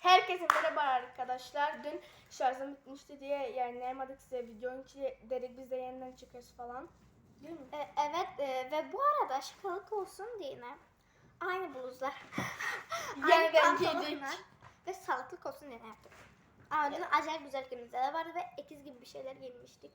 Herkese merhaba arkadaşlar. Dün şarjım bitmişti diye yayınlayamadık size videonun içi dedik biz de yeniden çıkarız falan. Değil mi? E, evet e, ve bu arada şakalık olsun diye yine aynı bluzlar. Yeniden pantolonlar giydik. Ve sağlıklık olsun diye yaptık. Ama dün acayip güzel günümüzde vardı ve ekiz gibi bir şeyler giymiştik.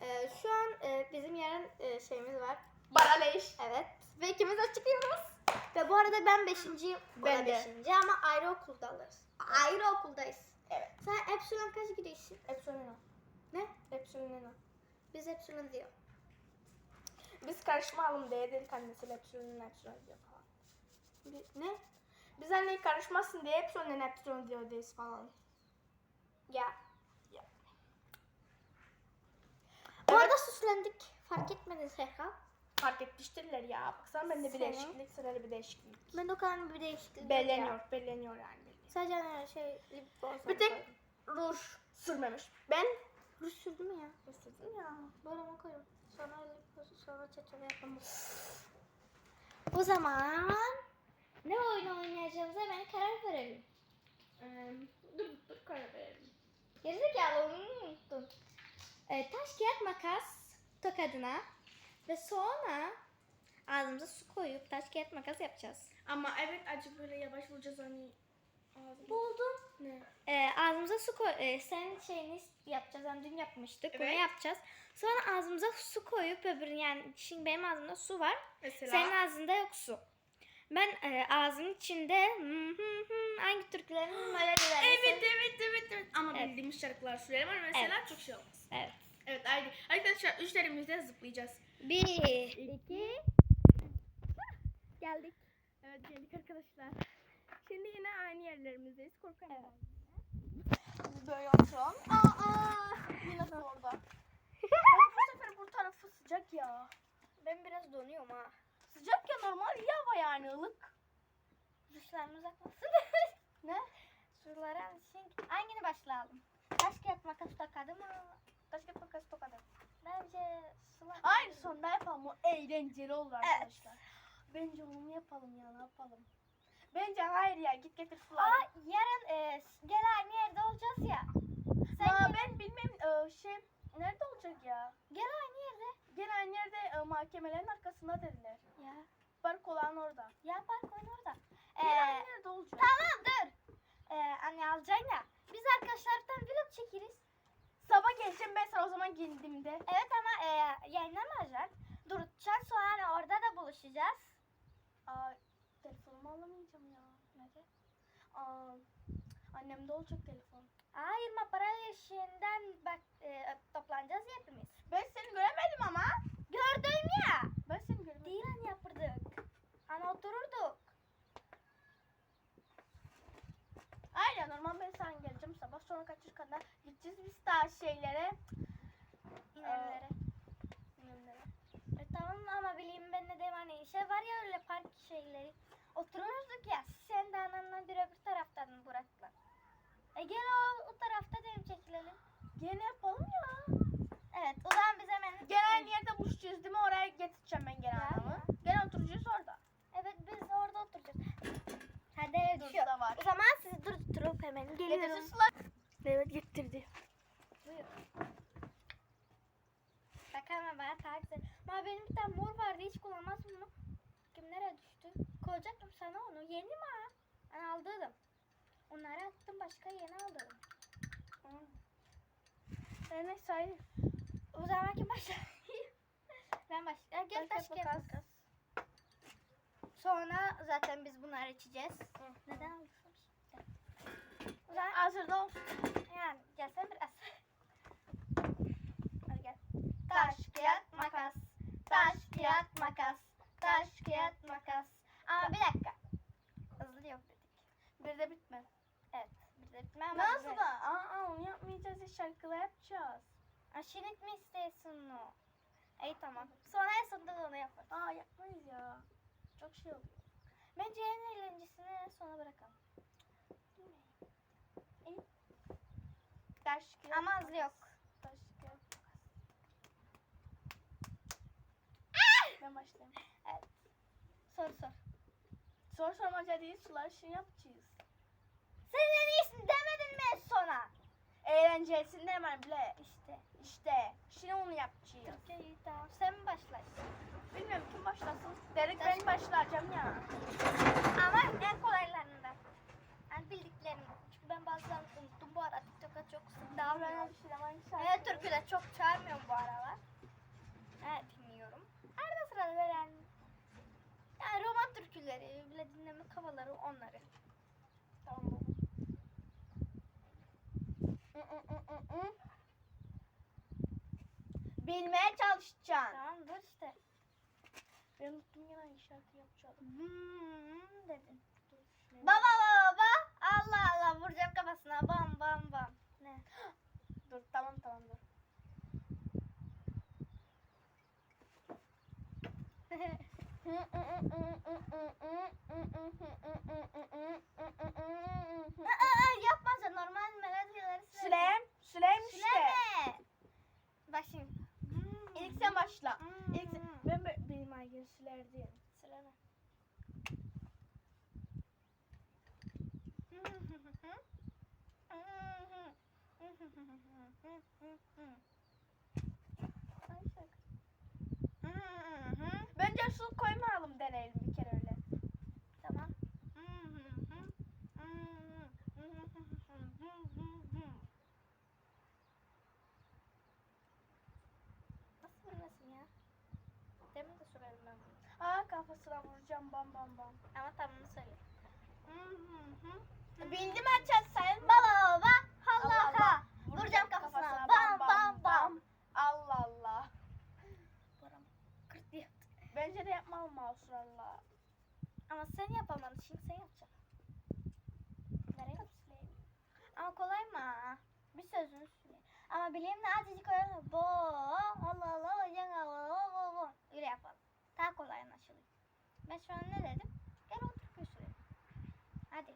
E, şu an e, bizim yarın e, şeyimiz var. Baraleş. Evet. Ve ikimiz de çıkıyoruz. Ve bu arada ben beşinciyim. O Ben de. beşinci ama ayrı okuldayız. Ayrı okuldayız. Evet. Sen Epsilon kaç gidiyorsun? Epsilon. Ne? Epsilon. Biz Epsilon diyor. Biz karışmayalım diye dedik annesiyle Epsilon Epsilon diyor falan. Bi- Ne? Biz anne karışmasın diye Epsilon Epsilon diyor deyiz falan. Ya. Ya. Bu arada süslendik. Fark etmedin Serkan. Fark etmiştirler ya. Baksana bende bir Senin? değişiklik, sırada bir değişiklik. Ben o kadar bir değişiklik. Belleniyor, belleniyor yani. belli. Sadece hani şey lip gloss Bir tek ruj sürmemiş. Ben Ruj sürdüm ya. ruj sürdüm ya. Böyle koyayım? Sonra lip gloss sonra çeçeve yapalım. O zaman ne oyun oynayacağımıza ben karar verelim. Ee, dur dur karar verelim. Gerizekalı onu unuttum. Ee, taş kağıt makas tokadına ve sonra ağzımıza su koyup taş kağıt makas yapacağız. Ama evet acı böyle yavaş vuracağız hani. Ağzına. Buldum. Ne? Ee, ağzımıza su koy. Ee, senin şeyini yapacağız. Yani dün yapmıştık. Bunu Evet. yapacağız. Sonra ağzımıza su koyup öbürün yani şimdi benim ağzımda su var. Mesela. Senin ağzında yok su. Ben e, ağzımın içinde hı hı hı, hangi türkülerin melodilerini Evet evet evet evet. Ama Evet. bildiğimiz şarkılar söyleyelim ama mesela çok şey olmaz. Evet. Evet haydi. Arkadaşlar üçlerimizde zıplayacağız. Bir, iki, geldik. Evet geldik arkadaşlar. Şimdi yine aynı yerlerimizdeyiz. Korkarım. Evet. Böyle oturalım. Aa, yine orada. bu sefer bu tarafı sıcak ya. Ben biraz donuyorum ha. Sıcak ya normal ya hava yani ılık. Dışlarımız akmasın. Ne? Sulara şimdi hangini başlayalım? Taş kağıt makas takadı mı? Taş kağıt makas tokadı. Bence sular. Aynı sonunda yapalım. O eğlenceli olur arkadaşlar. Bence onu mu yapalım ya ne yapalım? Bence hayır ya git getir suları. Aa, yarın e, gel aynı yerde olacağız ya. Sen Aa, gel, ben bilmem e, şey nerede olacak ya? gel aynı yerde. Gene aynı yerde e, mahkemelerin arkasında dediler. Ya. Park olan orada. Ya park oyun orada. Ee, aynı yerde olacak. tamam dur. Ee, anne alacaksın ya. Biz arkadaşlardan vlog çekeriz. Sabah geleceğim ben sana o zaman giyindiğimde. Evet ama e, yayınlamayacaksın. Durutacaksın sonra orada da buluşacağız. Aa, telefonumu alamayacağım ya. Neden? Aa, annemde olacak telefon. Ayırma para işinden bak e, toplanacağız ya hepimiz. Ben seni göremedim ama. Gördüm ya. Ben seni göremedim. Değil hani yapırdık. Hani otururduk. Aynen normal ben sana geleceğim sabah sonra kaçır kadar gideceğiz biz daha şeylere. İnerlere. İnemlere. E, tamam ama bileyim ben ne diyeyim hani şey var ya öyle park şeyleri. Otururduk ya sen de ananla bir öbür taraftan Burak'la. E gel o, o tarafta dedim çekilelim. Gene yapalım ya. Evet o zaman biz hemen... Gene aynı yerde buluşacağız değil mi? Oraya getireceğim ben gene Ya, adamı. Gene oturacağız orada. Evet biz orada oturacağız. Hadi evet Dur, da var. O zaman sizi durdurup hemen geliyorum. Evet getirdi. Buyur. Bak hemen bana daha güzel. Ama benim bir tane mor vardı hiç kullanmaz bunu. Kim nereye düştü? Koyacaktım sana onu. Yeni mi ha? Ben aldırdım. Onları attım başka yeni aldırdım. E neyse hayır. O zaman kim başlar? ben başlayayım. Gel taş gel. Sonra zaten biz bunları içeceğiz. Neden alıyorsunuz? Zaman Hazırda olsun. yani gelsen biraz. Hadi gel. Taş, kağıt, makas. Taş, kağıt, makas. Taş, kağıt, makas. Ama bir dakika. Hızlı yok dedik. Bir de bitme. Evet. Bir de bitme ama Nasıl güzel. da? Aa onu yapmayacağız ya şarkılar yapacağız. Aşiret mi istiyorsun o? İyi tamam. Sonra en sonunda da onu yaparız. Aa yapmayız ya. Çok şey oluyor. Bence en eğlencesini en sona bırakalım. İyi. Taş kağıt. Ama hızlı yok. Taş kağıt. Ben başlayayım. Evet. Sor sor. Soru sormaca değil sular şey yapacağız. Sen en iyisin demedin mi sona? Eğlencesinde hemen bile. İşte. İşte. Şimdi onu yapacağız. Türkçe iyi tamam. Sen mi başlarsın? Bilmiyorum kim başlasın. Derek ben başlayacağım ya. Ama en kolaylarından. Yani bildiklerim. Çünkü ben bazılarını unuttum bu ara TikTok'a şey ama Evet türküde çok çağırmıyorum bu aralar. Evet dinliyorum. Arada sırada böyle yani, roman türküleri, bile dinleme havaları onları. Tamam baba. Bilmeye çalışacaksın. Tamam dur işte. Ben unuttum yine aynı şarkı yapacağım. Hmm, dedin. Dur, Baba baba baba. Allah Allah vuracağım kafasına. Bam bam bam. Ne? Dur tamam tamam dur. Aa, yapma sen normal melodileri söyle. Süleyem, Süleyem işte. Süleme. Bak şimdi. İlk sen başla. Hmm. İlk sen, ben be- benim Aygün Süler diyeyim. Süleme. Bence su koymayalım deneyelim bir kere öyle. Tamam. Nasıl bilmesin ya? Demin de söyledim ben bunu. Aa kafasına vuracağım bam bam bam. Ama tamamını söyle. Bildim açacağız sen. Baba baba Allah Allah Allah. Vuracağım kafasına. Bam bam bam. Allah Allah. Buram. Kırt diye. Bence de yapmalım Masur Allah. Ama sen yapamadın. Şimdi sen yapacaksın. Nereye yapıyorsun? Ama kolay mı? Bir sözünü söyle. Ama bileğimle azıcık öyle. Bo. Allah Allah. Allah. Bo. Öyle yapalım. Daha kolay anlaşılıyor. Ben şu an ne dedim? Gel otur köşeye. Hadi.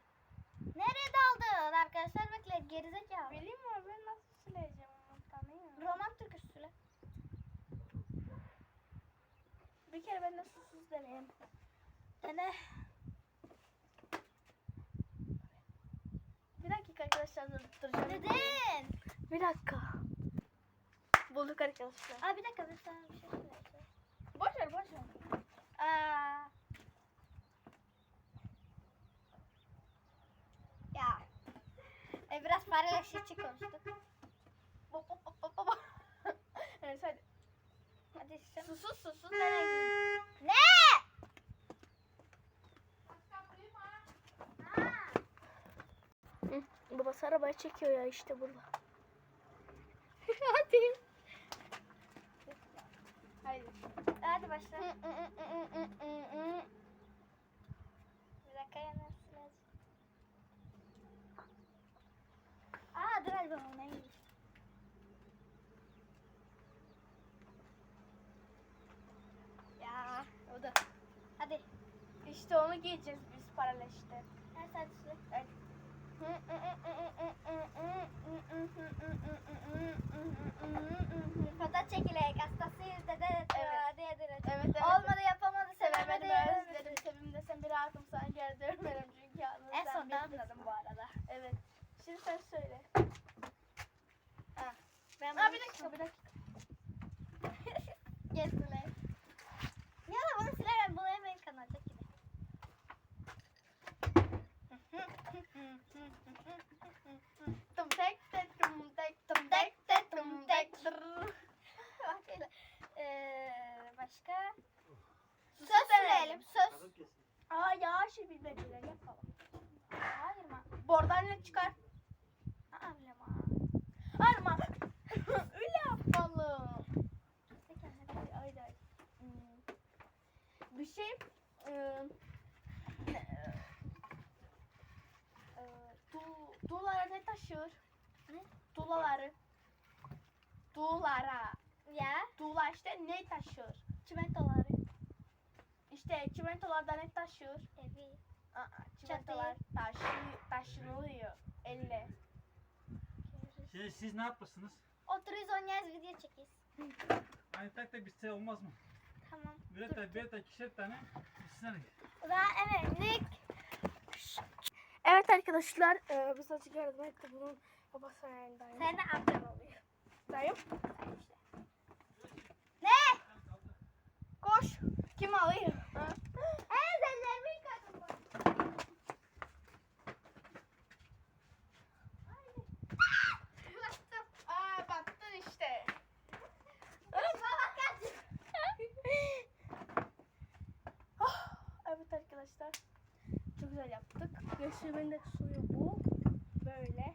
Nereye daldın arkadaşlar? Bekle gerizekalı. Bileyim mi ben nasıl söyleyeceğim onu tanıyorum. Roman türküsü söyle. Bir kere ben de susuz deneyim. Dene. Bir dakika arkadaşlar dur- duracağım. Neden? Bir dakika. Bulduk arkadaşlar. Aa bir dakika ben sana bir şey söyleyeceğim. Boş ver boş ver. Aa. Ya. Biraz paralelleşikçi konuştuk. Bop bop bop bop bop. evet hadi. Hadi sen. Susuz susuz deneyim. Ne? Hı, babası arabayı çekiyor ya işte burada. hadi. Haydi. Hadi başla. Bir dakika yanarsı Ben ona gideyim. Ya o da. Hadi. İşte onu giyeceğiz biz paraleşte. Her saat süre. Evet. Foto çekilek hastasıyız dede. Evet. Diye dire. Evet, evet. Olmadı yapamadı Sevemedim sevemedi. özledim. Sevim desem bir rahatım sana geri dönmedim çünkü yalnız En sonunda bilirsin. anladım bu arada. Evet. Şimdi sen söyle. Ben Aa, bir dakika bir dakika. Gel Sıla. Ya da bunu silemem. Bunu hemen kanalda gibi. Tum tek tek tum tek Tum tek tek tum tek. Bak öyle. Ee, başka? Söz söyleyelim. Söz. Aa ya şey bilmediler yapalım. Hayır mı? Bordan ne çıkar? Hmm. Bir şey ıı, du, dulara ne taşır? Ne? Dulara. Ya. Dula işte ne taşır? Çimentoları. İşte çimentolarda ne taşır? Evi. Aa, çimentolar taşı, taşınılıyor elle. Şey, siz ne yapmışsınız? Oturuyoruz oynuyoruz video çekiyoruz. Hani tek tek bitse olmaz mı? Tamam. Birer tane, birer tane, ikişer tane bitsene. Daha emenlik. Evet arkadaşlar e, biz azıcık yardım etti bunun babası sayendeyim. Sen de amcan oluyor. Dayım Ne? koş. Kim alıyor? Evet ellerimi yıkadım ben. Baktım. Aa baktın işte. Baba kaç. Oh, evet arkadaşlar. Çok güzel yaptık. Yaşamın de suyu bu. Böyle.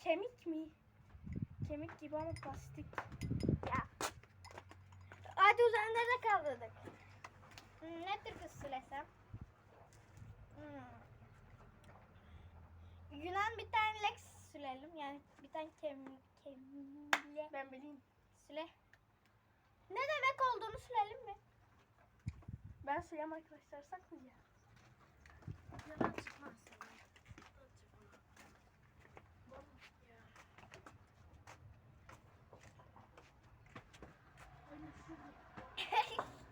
Kemik mi? Kemik gibi ama plastik. Ya. Hadi üzerinde de kaldırdık. Ne türküsü söylesem? Hmm. Yunan bir tane Lex sürelim. Yani bir tane kem, kemile Ben bileyim. süle. Ne demek olduğunu sürelim mi? Ben suyam arkadaşlar saklayacağım. Yunan çıkmaz.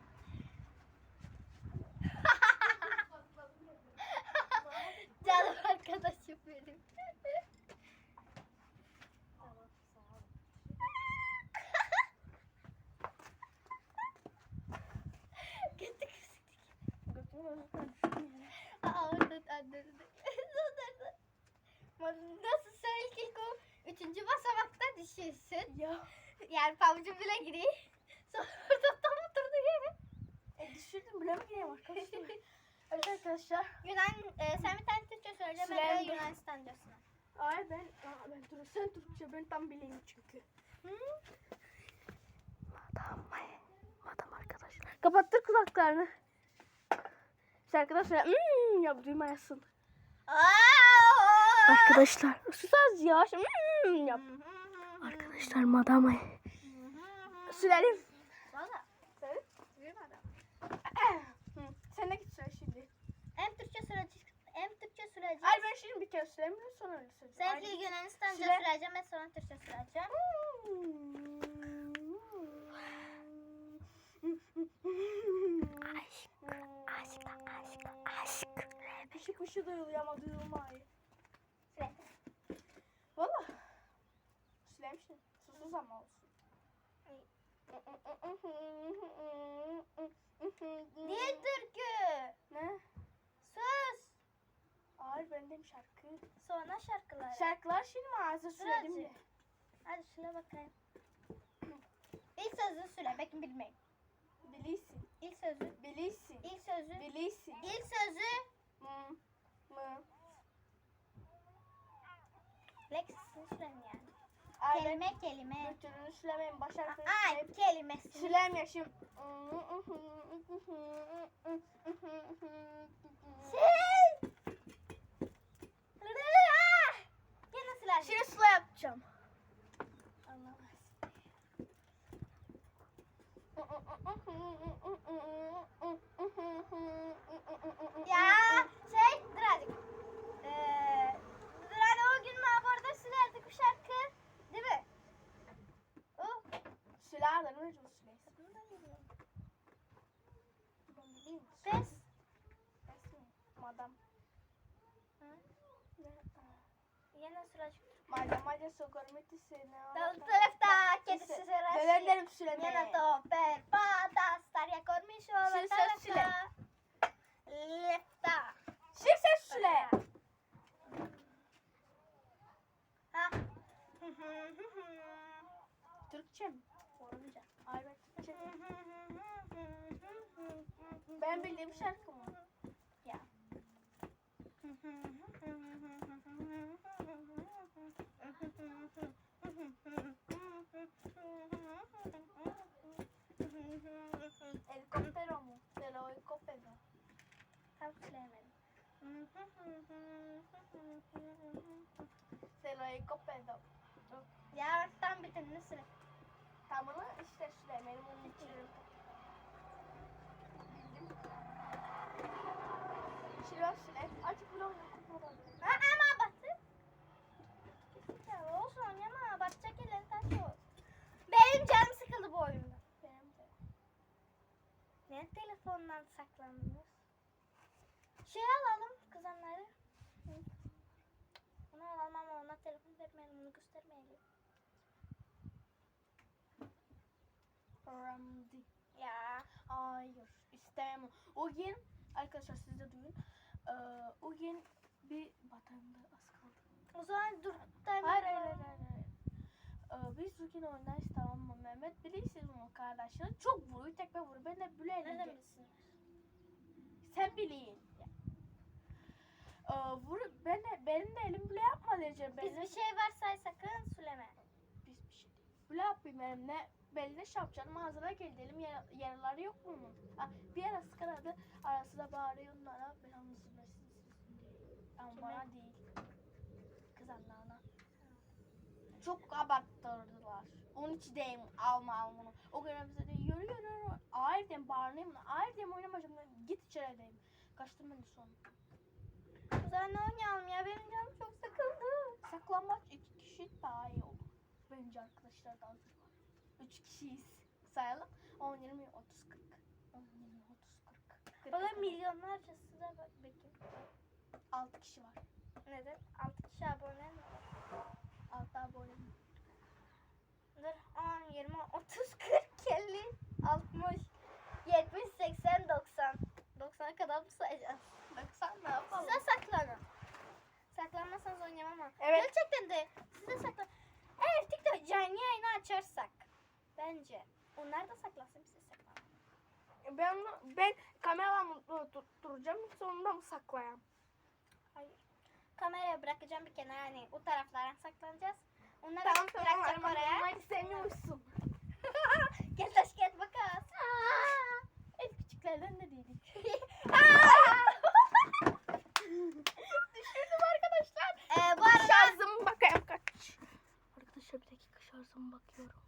Canım arkadaşım benim. tamam sağ ol. Gitti Götümü özür Aa orada anladım. Nasıl sen ilk o üçüncü basamakta düşüyorsun. Ya. Yani pabucu bile giriyor. Sonra orada tam oturdu yere. E düşürdüm bile mi gireyim arkadaşlar? evet arkadaşlar. Yunan, e, sen bir tane Türkçe söyle, ben de Süren- Yunanistancasını. Ay ben, aa, ben Türk, sen Türkçe ben tam bileyim çünkü. Hı? Madam, madam arkadaşlar. Kapattır kulaklarını. İşte arkadaşlar hmm, ya duymayasın. Arkadaşlar sus az ya. Hmm, yap. Arkadaşlar madam. Sürelim. Valla. Sen de git söyle şimdi. Hem Türkçe süreci, hem Türkçe süreci. Ay ben şimdi bir kez süremiyorum sonra öyle söyleyeceğim. Sen ilk Yunanistanca Süre. süreceğim ve sonra Türkçe süreceğim. Aşk, aşk, aşk, aşk. Kuşu kuşu duyuluyor ama duyulmuyor. Valla. Sülemişsin. Susuz ama olsun. Dil türkü. Ne? Sus. Ağır bendem şarkı. Sonra şarkılar. Şarkılar şimdi mi ağzı Birazcık. mi? Hadi söyle bakayım. İlk sözü söyle. Belki bilmeyin. Bilirsin. İlk sözü. Bilirsin. İlk sözü. Bilirsin. İlk sözü. Mı. Mı. Lexisini süren yani. Ay ben Kelime kelime. götürünü sülemeyin. Baş harfini Ay kelimesi. Sülem yaşım. Sil. Yine siler. Şimdi sıla yapacağım. Ya şey birazcık. Ee, hani o gün Mabor'da silerdik bu şarkı. Değil mi? O. Silahların ucunu süleysin. Pes. Madam. Yine sürecek. Madam hadi sokarmeti seni. Dal tarafta kedisi sırası. Neler derim süleme. Yine toper patas ya kormiş o Şimdi sen süle. Lefta. Şimdi sen süle. Ha. Türkçe mi? Orunca. Ay ben Türkçe. Ben bildiğim şarkı mı? Ya. Helikoptero mu? Te lo doy copedo. Tam söyleyemedim. Te lo doy copedo. Ya tam bitirdi süre. Tamını işte süle. Benim onu bitiririm. Bildim. Ben süle. Açık vlog yapmadan. Ha ama battı. Ya olsun oynama. Batacak elleri taş ol. Benim canım sıkıldı bu oyunda. Benim de. Niye telefondan saklandınız? Şey alalım. göstermeyelim onu göstermeyelim. Ramdi. Ya hayır istemem. O gün arkadaşlar siz de duyun. Ee, o gün bir batanda az kaldı. O zaman dur. Hayır hayır hayır. hayır. Biz o gün oynarız tamam mı Mehmet? Bilirsiniz onu kardeşini. Çok vuruyor tekme vuruyor. Ben de bile edeceğim. Sen bilin. Ee, vur, ben benim de elim bile yapma diyeceğim. Biz bir şey varsay sakın söyleme. Biz bir şey değil. Bile yapayım elimle. Beline şapçanım ağzına geldi. Elim yara, yaraları yok mu onun? Ha, bir ara sıkaradı. Arası da bağırıyor onlara. Ben anlasın versin Ama bana değil. Kız Allah'ına. Çok abarttırdılar. Onun için deyim alma al bunu. O gün bize de yürü yürü. Hayır diyeyim bağırayım. Hayır diyeyim oynamayacağım. Git içeri diyeyim. Kaçtım ben de sonra. Ne oynayalım ya? Benim canım çok sıkıldı. Saklambaç iki kişi daha iyi olur. Bence arkadaşlar da hazır var. Üç kişiyiz. Sayalım. 10, 20, 30, 40. 10, 20, 30, 40. 40 Bana milyonlarcası da bak bekliyor. 6 kişi var. Neden? 6 kişi abone mi var? 6 abone. Dur 10, 20, 30, 40, 50, 60, 70, 80, 90. 90'a kadar mı sayacağız? 90 ne yapalım? Size saklanın. Saklanmasanız oynayamam ama. Evet. Gerçekten de size saklan. Eğer TikTok canlı yayını açarsak. Bence. Onlar da saklasın bize saklanın. Ben ben kameramı tutturacağım. Sonunda mı saklayayım? Hayır. Kamerayı bırakacağım bir kenara hani o taraflara saklanacağız. Onları Tamam tamam. bırakacağım oraya. Orayı sevmiyorsun. Gel taş gel makas. En küçüklerden de değildik. Düşürdüm arkadaşlar. Ee, bu arada Şarjım bakayım kaç. Arkadaşlar bir dakika şarjıma bakıyorum.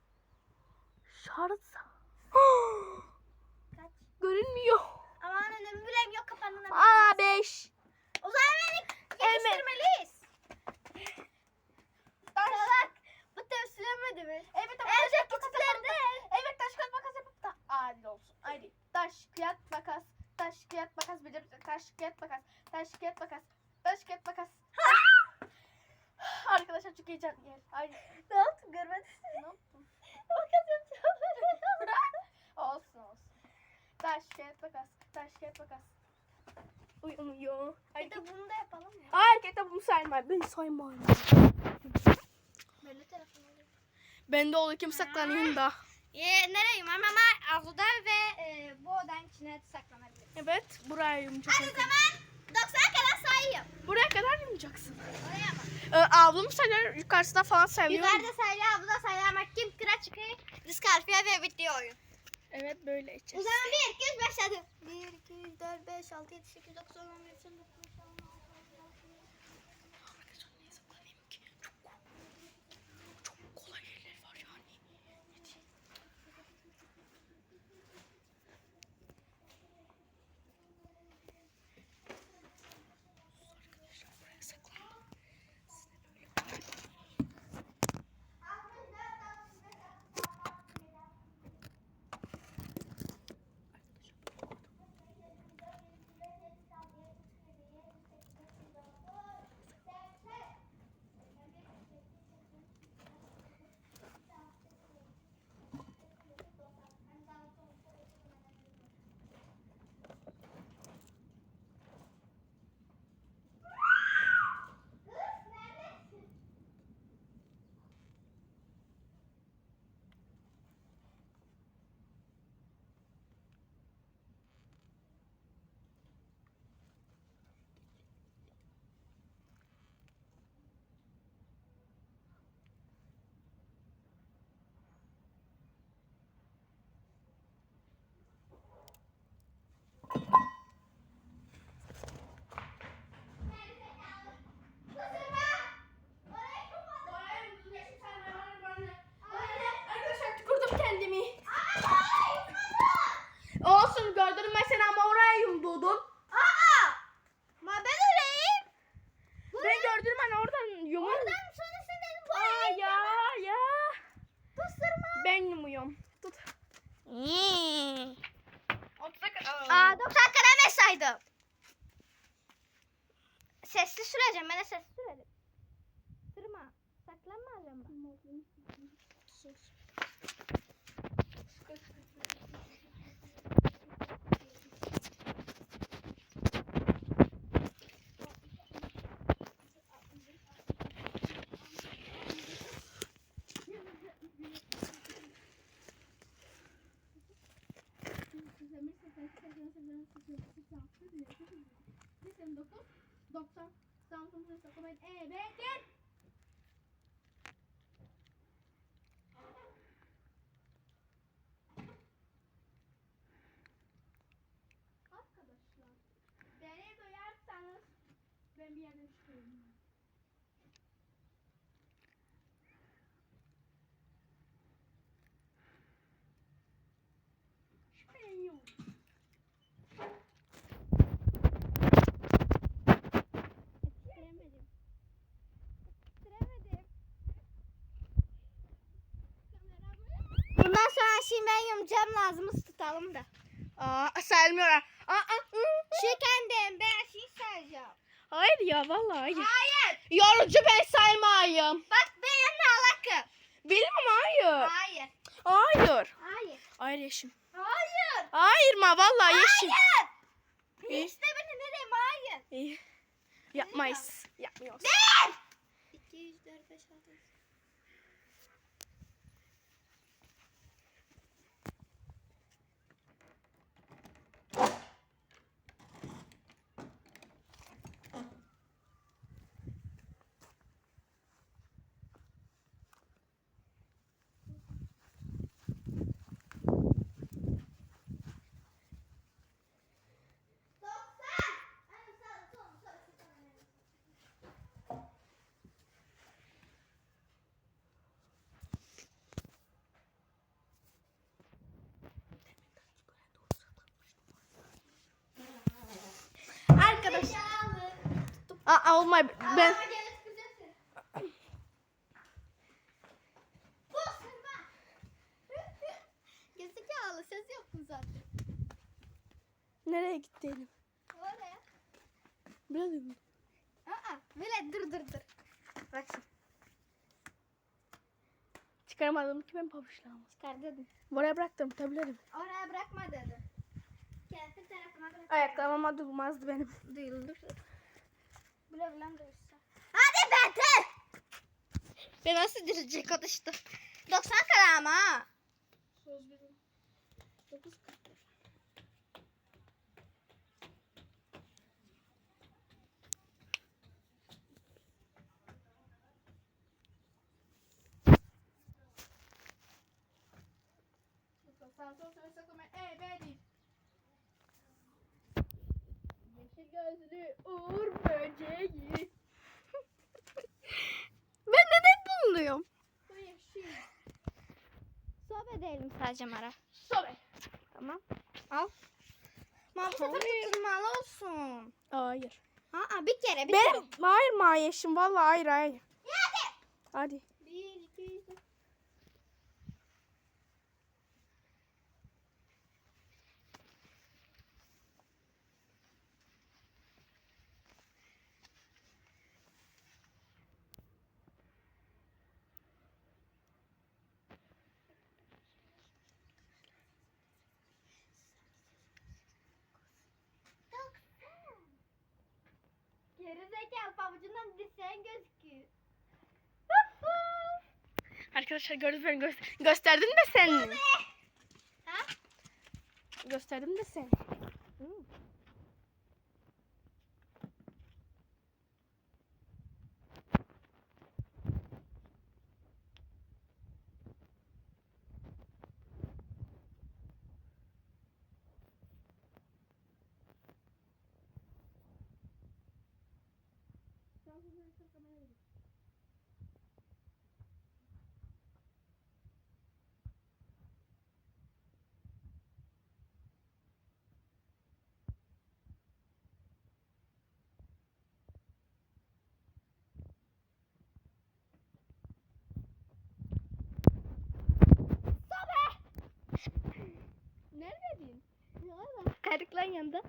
Şarj. kaç? Görünmüyor. Aman önümü bileyim yok kapanın. Aa 5. O zaman beni yetiştirmeliyiz. Salak. Bu tepsilemedi mi? Evet ama Evet, taş kağıt küçüklerde. makas Evet taş kağıt makas yapıp da adil olsun. Haydi. Taş kağıt makas. Taş kağıt makas bilir. Taş kağıt makas. Taş kağıt makas. Taş kağıt makas. Arkadaşlar çok heyecanlı gel. Haydi. Ne yaptın görmedin? Ne yaptın? Makas yapacağım. olsun olsun. Taş kağıt makas. Taş kağıt makas. Uyumuyor. Bir de bunu da yapalım mı? Hayır bunu sayma. Ben saymayayım. Böyle telefon alayım. Ben de olur kim saklanayım da. Ee, nereye yumam ama avluda ve e, bu odanın içine saklanabiliriz. Evet buraya yumacağım. Hadi o zaman 90'a kadar sayayım. Buraya kadar yumacaksın. Oraya mı? Ee, ablamı sayıyor yukarısında falan sayıyor. Yukarıda sayılı, avluda sayılı ama kim kıra çıkıyor? Diskalifiye ve bitiyor oyun. Evet böyle O içeceğiz. zaman 1, 2, 3 başladı. 1, 2, 3, 4, 5, 6, 7, 8, 9, 10, 11, 12, 13, 14, 15, 16, 17, Sırma. Saklanma alacağım Evet. Arkadaşlar, beni duyarsanız ben bir yerden çıkıyorum. Şüphem yok. Yetiştiremedim. Yetiştiremedim. Şimdi ben yumacağım lazımız tutalım da. Aa, saymıyorlar. Aa, aa, Şu kendim ben şey sayacağım. Hayır ya vallahi hayır. Hayır. Yorucu ben saymayayım. Bak benimle alakalı. Bilmem hayır. Hayır. Hayır. Hayır. Hayır yeşim. Hayır. Hayır ma vallahi yeşim. Hayır. İyi. İşte beni ne diyeyim hayır. İyi. Yapmayız. Yapmıyoruz. 2, 3, 4, 5, 6, Arkadaş. Aa olmay ben Gezekalı ses yaptın zaten. nereye gidelim? Oraya. Biraz yürü. Aa, böyle dur dur dur. Bak şimdi. Çıkaramadım ki ben pabuçlarımı. Çıkar dedim. Buraya bıraktım tabilerim. Oraya bırakma dedim. Bırak. Ayaklarıma durmazdı benim. Duyuldur. Bile bile duyursa. Hadi Betül. Ben nasıl direcek konuştu. 90 kara ama ha. Söz verin. Dokuz Yeşil gözlü Uğur böceği. Ben neden bulunuyorum? Bu yeşil. Sohbet edelim sadece Mara. Sobe. Tamam. Al. Ma bu sefer Hayır. tutulmalı olsun. Hayır. Aa, bir kere bir Benim kere. hayır ma yeşim vallahi hayır hayır. Hadi. Bir, iki, üç. Gerizekalı dirseğin gözüküyor. Arkadaşlar gördünüz beni gö- gösterdim de sen. Gösterdim de sen. Hmm. Karıklan yanında.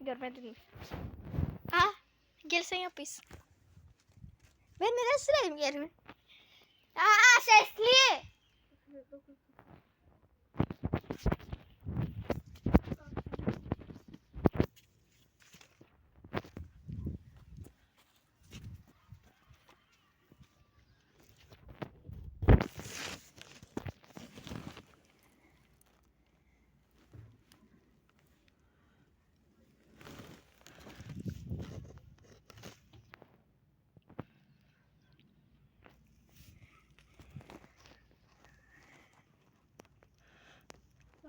Görmedin mi? Ah, gel sen yapıyorsun. Ben nereye süreyim yerimi? Aa, sesli.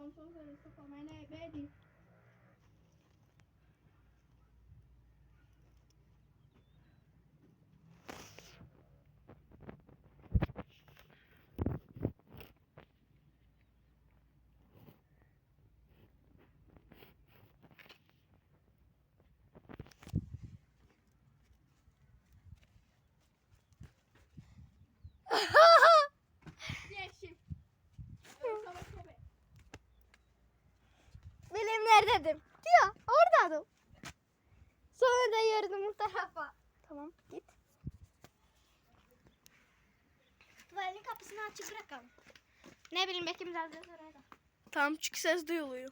consulta, să mai ne vedi. çık. Ne bileyim belki biraz daha sonra. Tamam çünkü ses duyuluyor.